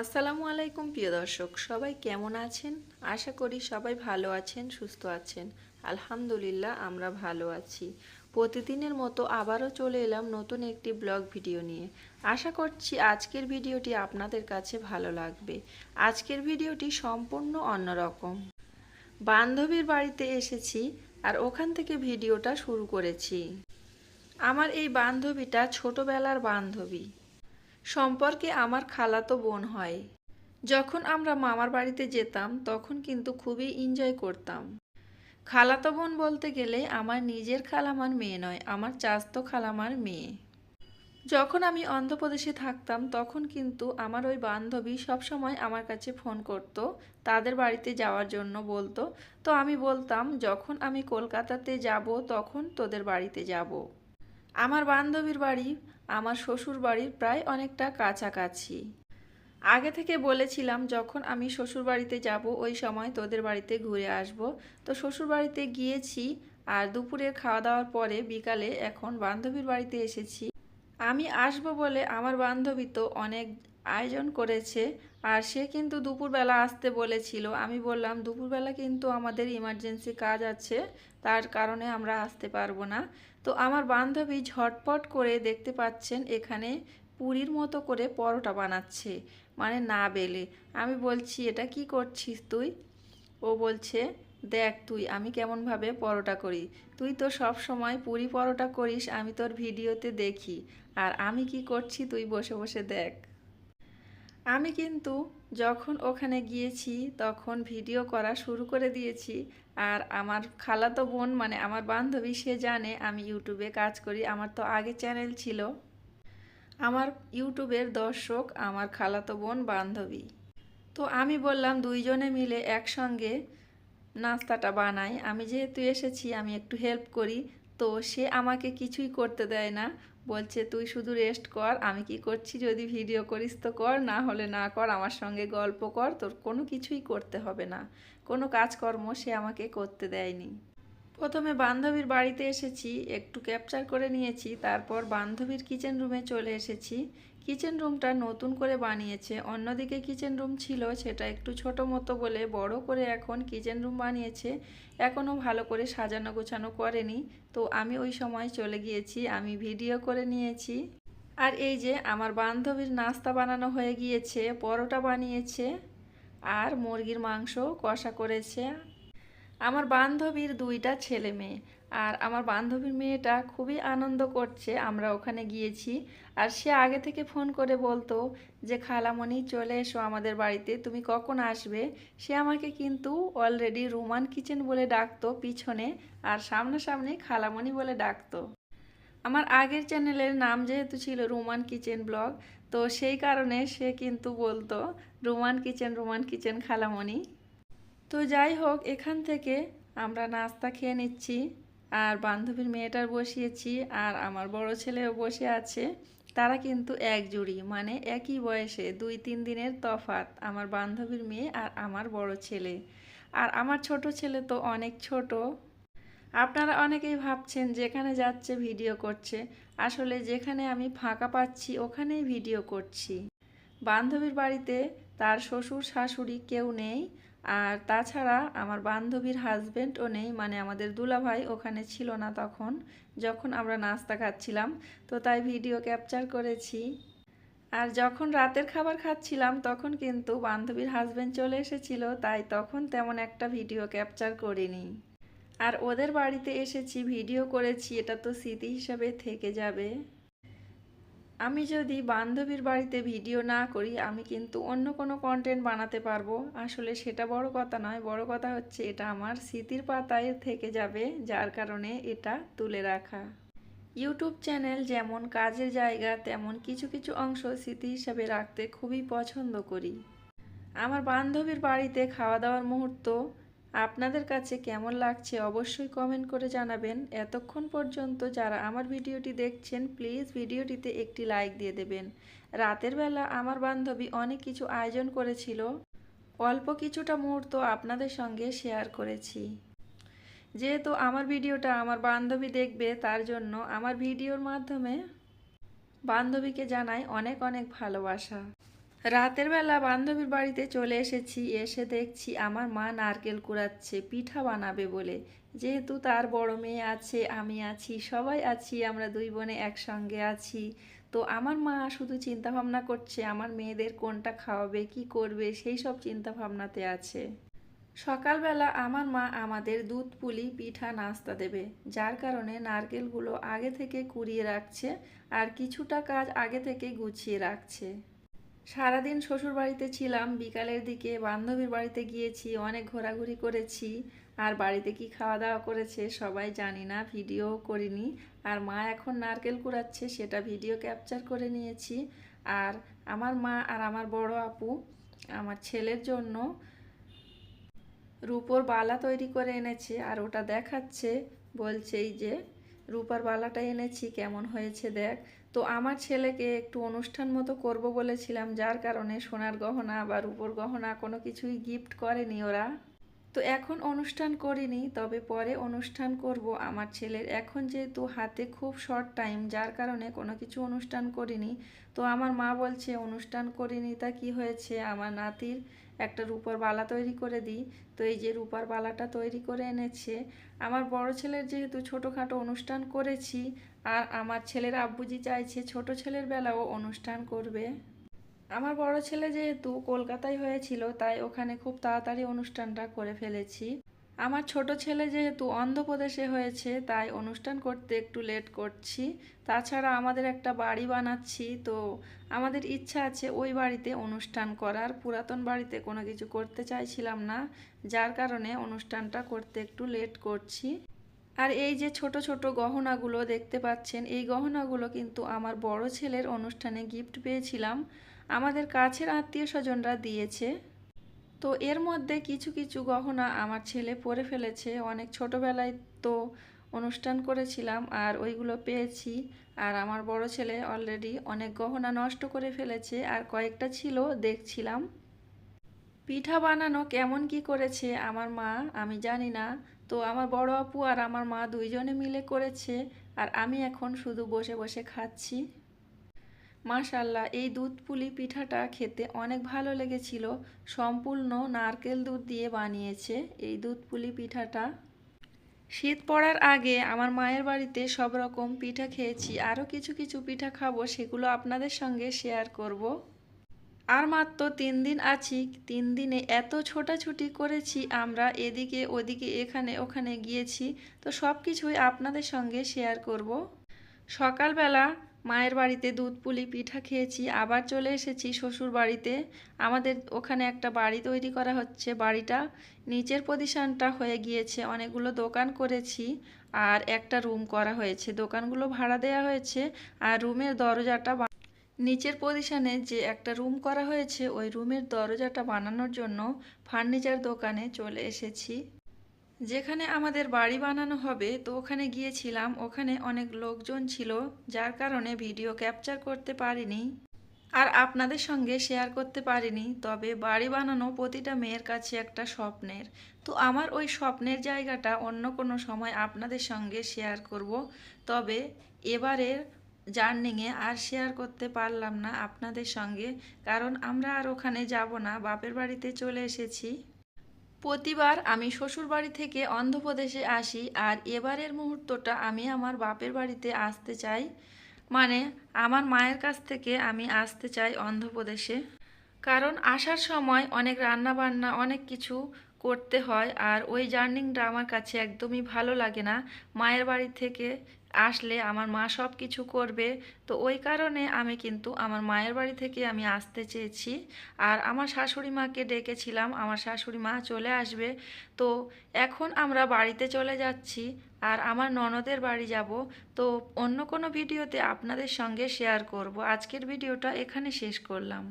আসসালামু আলাইকুম, প্রিয় দর্শক। সবাই কেমন আছেন? আশা করি সবাই ভালো আছেন, সুস্থ আছেন। আলহামদুলিল্লাহ, আমরা ভালো আছি। প্রতিদিনের মতো আবারও চলে এলাম নতুন একটি ব্লগ ভিডিও নিয়ে। আশা করছি আজকের ভিডিওটি আপনাদের কাছে ভালো লাগবে। আজকের ভিডিওটি সম্পূর্ণ অন্যরকম। বান্ধবীর বাড়িতে এসেছি আর ওখান থেকে ভিডিওটা শুরু করেছি। আমার এই বান্ধবীটা ছোটবেলার বান্ধবী। সম্পর্কে আমার খালাতো বোন হয়। যখন আমরা মামার বাড়িতে যেতাম, তখন কিন্তু খুবই এনজয় করতাম। খালাতো বোন বলতে গেলে আমার নিজের খালামার মেয়ে নয়, আমার চাস্তো খালামার মেয়ে। যখন আমি অন্ধ্রপ্রদেশে থাকতাম, তখন কিন্তু আমার ওই বান্ধবী সবসময় আমার কাছে ফোন করত, তাদের বাড়িতে যাওয়ার জন্য বলতো। তো আমি বলতাম, যখন আমি কলকাতাতে যাব, তখন তোদের বাড়িতে যাব। আমার বান্ধবীর বাড়ি আমার শ্বশুর বাড়ির প্রায় অনেকটা কাছাকাছি। আগে থেকে বলেছিলাম, যখন আমি শ্বশুর বাড়িতে যাব, ওই সময় তোদের বাড়িতে ঘুরে আসব। তো শ্বশুর বাড়িতে গিয়েছি আর দুপুরের খাওয়া দাওয়ার পরে বিকালে এখন বান্ধবীর বাড়িতে এসেছি। আমি আসব বলে আমার বান্ধবী তো অনেক আয়োজন করেছে আর সে কিন্তু দুপুরবেলা আসতে বলেছিল। আমি বললাম, দুপুরবেলা কিন্তু আমাদের ইমার্জেন্সি কাজ আছে, তার কারণে আমরা আসতে পারব না। তো আমার বান্ধবী ঝটপট করে দেখতে পাচ্ছেন এখানে পুরীর মতো করে পরোটা বানাচ্ছে মানে না বেলে। আমি বলছি, এটা কি করছিস তুই? ও বলছে, দেখ তুই, আমি কেমনভাবে পরোটা করি। তুই তো সব সময় পুরি পরোটা করিস, আমি তোর ভিডিওতে দেখি। আর আমি কি করছি তুই বসে বসে দেখ। আমি কিন্তু যখন ওখানে গিয়েছি তখন ভিডিও করা শুরু করে দিয়েছি। আর আমার খালাতো বোন মানে আমার বান্ধবী, সে জানে আমি ইউটিউবে কাজ করি। আমার তো আগে চ্যানেল ছিল। আমার ইউটিউবের দর্শক আমার খালাতো বোন, বান্ধবী। তো আমি বললাম, দুইজনে মিলে একসঙ্গে নাস্তাটা বানাই। আমি যেহেতু এসেছি, আমি একটু হেল্প করি। তো সে আমাকে কিছুই করতে দেয় না। বলছে, তুই শুধু রেস্ট কর, আমি কি করছি যদি ভিডিও করিস তো কর, না হলে না কর, আমার সঙ্গে গল্প কর, তোর কোনো কিছুই করতে হবে না। কোনো কাজকর্ম সে আমাকে করতে দেয়নি। প্রথমে বান্ধবীর বাড়িতে এসেছি, একটু ক্যাপচার করে নিয়েছি, তারপর বান্ধবীর কিচেন রুমে চলে এসেছি। কিচেন রুমটা নতুন করে বানিয়েছে, অন্যদিকে কিচেন রুম ছিল, সেটা একটু ছোট মতো বলে বড় করে এখন কিচেন রুম বানিয়েছে এখনও ভালো করে সাজানো গোছানো করেনি। তো আমি ওই সময় চলে গিয়েছি, আমি ভিডিও করে নিয়েছি। আর এই যে আমার বান্ধবীর নাস্তা বানানো হয়ে গিয়েছে, পরোটা বানিয়েছে, আর মুরগির মাংস কষা করেছে। আমার বান্ধবীর দুইটা ছেলে মেয়ে, আর আমার বান্ধবীর মেয়েটা খুবই আনন্দ করছে, আমরা ওখানে গিয়েছি। আর সে আগে থেকে ফোন করে বলতো যে, খালামণি, চলে এসো আমাদের বাড়িতে, তুমি কখন আসবে? সে আমাকে কিন্তু অলরেডি রোমান কিচেন বলে ডাকতো পিছনে, আর সামনাসামনি খালামণি বলে ডাকতো। আমার আগের চ্যানেলের নাম যেহেতু ছিল রোমান কিচেন ব্লগ তো সেই কারণে সে কিন্তু বলতো রোমান কিচেন রোমান কিচেন খালামণি। তো যাই হোক, এখান থেকে আমরা নাস্তা খেয়ে নিচ্ছি। আর বান্ধবীর মেয়েটার বসিয়েছি, আর আমার বড় ছেলেও বসে আছে। তারা কিন্তু এক জুড়ি মানে একই বয়সে, দুই তিন দিনের তফাত, আমার বান্ধবীর মেয়ে আর আমার বড় ছেলে। আর আমার ছোট ছেলে তো অনেক ছোট। আপনারা অনেকেই ভাবছেন যেখানে যাচ্ছে ভিডিও করছে। আসলে যেখানে আমি ফাঁকা পাচ্ছি, ওখানেই ভিডিও করছি। বান্ধবীর বাড়িতে তার শ্বশুর শাশুড়ি কেউ নেই আর তাছাড়া আমার বান্ধবীর হাজবেন্ডও নেই মানে আমাদের দুলাভাই ওখানে ছিল না তখন, যখন আমরা নাস্তা খাচ্ছিলাম। তো তাই ভিডিও ক্যাপচার করেছি। আর যখন রাতের খাবার খাচ্ছিলাম, তখন কিন্তু বান্ধবীর হাজবেন্ড চলে এসেছিল, তাই তখন তেমন একটা ভিডিও ক্যাপচার করিনি। আর ওদের বাড়িতে এসেছি ভিডিও করেছি, এটা তো স্মৃতি হিসাবে থেকে যাবে। আমি যদি বান্ধবীর বাড়িতে ভিডিও না করি, আমি কিন্তু অন্য কোনো কন্টেন্ট বানাতে পারব। আসলে সেটা বড় কথা নয়, বড় কথা হচ্ছে এটা আমার স্মৃতির পাতায় থেকে যাবে, যার কারণে এটা তুলে রাখা। ইউটিউব চ্যানেল যেমন কাজের জায়গা, তেমন কিছু কিছু অংশ স্মৃতি হিসাবে রাখতে খুবই পছন্দ করি। আমার বান্ধবীর বাড়িতে খাওয়া দাওয়ার মুহূর্ত আপনাদের কাছে কেমন লাগছে অবশ্যই কমেন্ট করে জানাবেন। এতক্ষণ পর্যন্ত যারা আমার ভিডিওটি দেখছেন প্লিজ ভিডিওটিতে একটি লাইক দিয়ে দেবেন। রাতের বেলা আমার বান্ধবী অনেক কিছু আয়োজন করেছিল। অল্প কিছুটা মুহূর্ত আপনাদের সঙ্গে শেয়ার করেছি। যেহেতু আমার ভিডিওটা আমার বান্ধবী দেখবে, তার জন্য আমার ভিডিওর মাধ্যমে বান্ধবীকে জানাই অনেক অনেক ভালোবাসা। রাতের বেলা বান্ধবীর বাড়িতে চলে এসেছি, এসে দেখছি আমার মা নারকেল কুড়াচ্ছে, পিঠা বানাবে বলে। যেহেতু তার বড় মেয়ে আছে, আমি আছি, সবাই আছি, আমরা দুই বোনে একসঙ্গে আছি। তো আমার মা শুধু চিন্তা ভাবনা করছে, আমার মেয়েদের কোনটা খাওয়াবে, কি করবে, সেই সব চিন্তা ভাবনাতে আছে। সকালবেলা আমার মা আমাদের দুধ, পুলি, পিঠা, নাস্তা দেবে। যার কারণে নারকেলগুলো আগে থেকে কুড়িয়ে রাখছে আর কিছুটা কাজ আগে থেকে গুছিয়ে রাখছে। সারাদিন শ্বশুর বাড়িতে ছিলাম, বিকালের দিকে বান্ধবীর বাড়িতে গিয়েছি, অনেক ঘোরাঘুরি করেছি। আর বাড়িতে কি খাওয়া দাওয়া করেছে সবাই জানি না, ভিডিও করিনি। আর মা এখন নারকেল কুড়াচ্ছে, সেটা ভিডিও ক্যাপচার করে নিয়েছি। আর আমার মা আর আমার বড় আপু, আমার ছেলের জন্য রূপোর বালা তৈরি করে এনেছে। আর ওটা দেখাচ্ছে, বলছে এই যে রূপার বালাটা এনেছি, কেমন হয়েছে দেখ। তো আমার ছেলেকে একটু অনুষ্ঠান মতো করব বলেছিলাম, যার কারণে সোনার গহনা বা রূপোর গহনা কোনো কিছুই গিফট করেনি ওরা। তো এখন অনুষ্ঠান করিনি, তবে পরে অনুষ্ঠান করব। আমার ছেলের এখন যেহেতু হাতে খুব শর্ট টাইম যার কারণে কোনো কিছু অনুষ্ঠান করিনি। তো আমার মা বলছে, অনুষ্ঠান করিনি, তা কি হয়েছে? আমার নাতির একটা রূপার বালা তৈরি করে দিই। তো এই যে রূপার বালাটা তৈরি করে এনেছে। আমার বড় ছেলের যেহেতু ছোটোখাটো অনুষ্ঠান করেছি, আর আমার ছেলের আব্বুজি চাইছে ছোট ছেলের বেলাও অনুষ্ঠান করবে। আমার বড় ছেলে যেহেতু কলকাতায় হয়েছিল, তাই ওখানে খুব তাড়াতাড়ি অনুষ্ঠানটা করে ফেলেছি। আমার ছোট ছেলে যেহেতু অন্ধ্রপ্রদেশে হয়েছে, তাই অনুষ্ঠান করতে একটু লেট করছি। তাছাড়া আমাদের একটা বাড়ি বানাচ্ছি, তো আমাদের ইচ্ছা আছে ওই বাড়িতে অনুষ্ঠান করার। পুরাতন বাড়িতে কোনো কিছু করতে চাইছিলাম না, যার কারণে অনুষ্ঠানটা করতে একটু লেট করছি। আর এই যে ছোট ছোট গহনাগুলো দেখতে পাচ্ছেন, এই গহনাগুলো কিন্তু আমার বড় ছেলের অনুষ্ঠানে গিফট পেয়েছিলাম। আমাদের কাছের আত্মীয় স্বজনরা দিয়েছে। তো এর মধ্যে কিছু কিছু গহনা আমার ছেলে পরে ফেলেছে। অনেক ছোটোবেলায় তো অনুষ্ঠান করেছিলাম আর ওইগুলো পেয়েছি। আর আমার বড় ছেলে অলরেডি অনেক গহনা নষ্ট করে ফেলেছে আর কয়েকটা ছিল, দেখছিলাম। পিঠা বানানো কেমন কি করেছে আমার মা, আমি জানি না। তো আমার বড় আপু আর আমার মা দুইজনে মিলে করেছে আর আমি এখন শুধু বসে বসে খাচ্ছি। মাশাল্লাহ এই দুধ পুলি পিঠাটা খেতে অনেক ভালো লেগেছিল সম্পূর্ণ নারকেল দুধ দিয়ে বানিয়েছে এই দুধ পুলি পিঠাটা শীত পড়ার আগে আমার মায়ের বাড়িতে সব রকম পিঠা খেয়েছি, আরও কিছু কিছু পিঠা খাব, সেগুলো আপনাদের সঙ্গে শেয়ার করব। আর মাত্র তিন দিন আছি, তিন দিনে এত ছোটাছুটি করেছি আমরা, এদিকে ওদিকে এখানে ওখানে গিয়েছি, তো সব কিছুই আপনাদের সঙ্গে শেয়ার করব। সকালবেলা মায়ের বাড়িতে দুধ, পুলি, পিঠা খেয়েছি, আবার চলে এসেছি শ্বশুর বাড়িতে। আমাদের ওখানে একটা বাড়ি তৈরি করা হচ্ছে, বাড়িটা। নিচের পজিশনটা হয়ে গিয়েছে, অনেকগুলো দোকান করেছি আর একটা রুম করা হয়েছে। দোকানগুলো ভাড়া দেওয়া হয়েছে আর রুমের দরজাটা নিচের পজিশনে যে একটা রুম করা হয়েছে, ওই রুমের দরজাটা বানানোর জন্য ফার্নিচার দোকানে চলে এসেছি। যেখানে আমাদের বাড়ি বানানো হবে, তো ওখানে গিয়েছিলাম। ওখানে অনেক লোকজন ছিল, যার কারণে ভিডিও ক্যাপচার করতে পারিনি। আর আপনাদের সঙ্গে শেয়ার করতে পারিনি, তবে বাড়ি বানানো প্রতিটা মেয়ের কাছে একটা স্বপ্নের। তো আমার ওই স্বপ্নের জায়গাটা অন্য কোনো সময় আপনাদের সঙ্গে শেয়ার করব। তবে এবারের জার্নিংয়ে আর শেয়ার করতে পারলাম না আপনাদের সঙ্গে, কারণ আমরা আর ওখানে যাব না, বাপের বাড়িতে চলে এসেছি। প্রতিবার আমি শ্বশুর বাড়ি থেকে অন্ধ্রপ্রদেশে আসি আর এবারের মুহূর্তটা আমি আমার বাপের বাড়িতে আসতে চাই। মানে আমার মায়ের কাছ থেকে আমি আসতে চাই অন্ধ্রপ্রদেশে। কারণ আসার সময় অনেক রান্না বান্না অনেক কিছু করতে হয় আর ওই জার্নিংটা আমার কাছে একদমই ভালো লাগে না। মায়ের বাড়ি থেকে আসলে আমার মা সব কিছু করবে। তো ওই কারণে আমি কিন্তু আমার মায়ের বাড়ি থেকে আমি আসতে চেয়েছি। আর আমার শাশুড়ি মাকে ডেকেছিলাম, আমার শাশুড়ি মা চলে আসবে। তো এখন আমরা বাড়িতে চলে যাচ্ছি আর আমার ননদের বাড়ি যাব। তো অন্য কোনো ভিডিওতে আপনাদের সঙ্গে শেয়ার করব। আজকের ভিডিওটা এখানে শেষ করলাম।